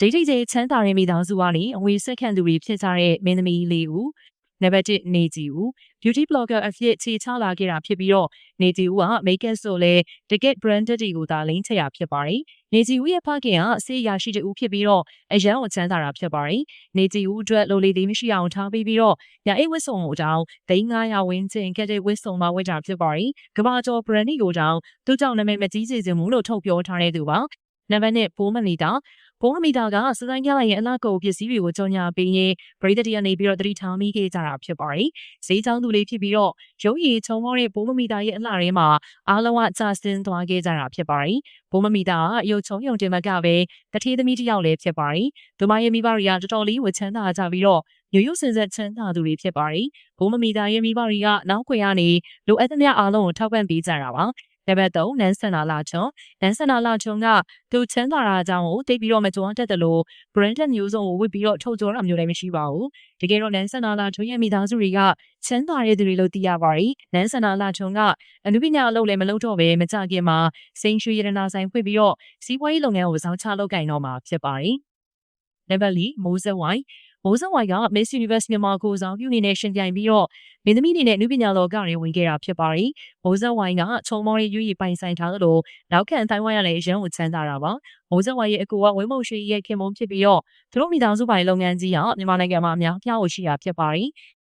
ဒိတ်ဒိတ်ကျချမ်းသာတဲ့မိသားစုကနေအဝေးဆက်ခံသူတွေဖြစ်ကြတဲ့မင်းသမီးလေးဦးနံပါတ်1နေကြည်ဦး beauty blogger အဖြစ်ခြေချလာခဲ့တာဖြစ်ပြီးတော့နေကြည်ဦးက makeup ဆိုလဲ ticket branded တွေကိုသာလိမ့်ချရာဖြစ်ပါတယ်နေကြည်ဦးရဲ့ဖခင်ကဆေးရရှိတူဖြစ်ပြီးတော့အရန်ကိုချမ်းသာတာဖြစ်ပါတယ်နေကြည်ဦးအတွက်လိုလီသေးမရှိအောင်ထားပေးပြီးတော့ညာအိတ်ဝတ်စုံကိုတောင်းဒိန်း900ဝင်းချင်းကတဲ့ဝတ်စုံမှာဝတ်တာဖြစ်ပါတယ်ကဘာကျော် brand ကိုတောင်းသူ့ကြောင့်နာမည်မကြီးစေချင်ဘူးလို့ထုတ်ပြောထားတဲ့သူပါနံပါတ်1ဘိုးမလီတာ ဘိုးမီတာကစတိုင်းကြလိုက်ရဲ့အလားကုန်ပစ္စည်းတွေကိုကြော်ညာပေးရင်ပရိသတ်တွေကနေပြီးတော့တတိထားမိခဲ့ကြတာဖြစ်ပါတယ်။ဈေးချောင်းသူလေးဖြစ်ပြီးတော့ရုပ်ရည်ချုံမောတဲ့ဘိုးမမီတာရဲ့အလှထဲမှာအားလုံးကကြာစင်းသွားခဲ့ကြတာဖြစ်ပါတယ်။ဘိုးမမီတာကရုပ်ချုံရုံတင်မကပဲတထေးသမီးတစ်ယောက်လည်းဖြစ်ပါတယ်။ဒမရဲ့မိဘတွေကတော်တော်လေးဝချမ်းသာကြပြီးတော့ရိုးရိုးစင်ဆက်ချမ်းသာသူတွေဖြစ်ပါတယ်။ဘိုးမမီတာရဲ့မိဘတွေကနောက်ခွေကနေလိုအပ်သမျှအားလုံးကိုထောက်ပံ့ပေးကြတာပါ။ နံပါတ်3နန်းစန္ဒာလာချုံနန်းစန္ဒာလာချုံကသူချမ်းသာတာအကြောင်းကိုတိတ်ပြီးတော့မကြွမ်းတက်တယ်လို့ branded မျိုးစုံကိုဝစ်ပြီးတော့ထုတ်ကြောတာမျိုးလည်းမရှိပါဘူးတကယ်တော့နန်းစန္ဒာလာချုံရဲ့မိသားစုတွေကချမ်းသာတဲ့သူတွေလို့သိရပါတယ်နန်းစန္ဒာလာချုံကအနုပညာအလုပ်လည်းမလုပ်တော့ပဲမကြခင်မှာစိန်ရွှေရတနာဆိုင်ဖွင့်ပြီးတော့စီးပွားရေးလုပ်ငန်းကိုစောင့်ချလုပ်ကင်တော့မှာဖြစ်ပါတယ်နံပါတ်4မိုးစဝိုင်း မိုးစဝိုင်းက Miss Universe မြန်မာကိုဆောင်ပြုအနေနဲ့ရှင်ပြိုင်ပြီးတော့မင်းသမီးအနေနဲ့အနုပညာလောကတွေဝင်ခဲ့တာဖြစ်ပါတယ်။မိုးစဝိုင်းကချုံမော်ရဲ့ရွေးရပိုင်ဆိုင်ထားသလိုနောက်ခံအတိုင်းဝိုင်းရလည်းရန်ကိုချမ်းသာတာပါ။မိုးစဝိုင်းရဲ့အကူကဝင်းမုံရွှေရဲ့ခင်မုံဖြစ်ပြီးတော့သူတို့မိသားစုပိုင်လုပ်ငန်းကြီးကမြန်မာနိုင်ငံမှာအများပြားကိုရှိတာဖြစ်ပါတယ်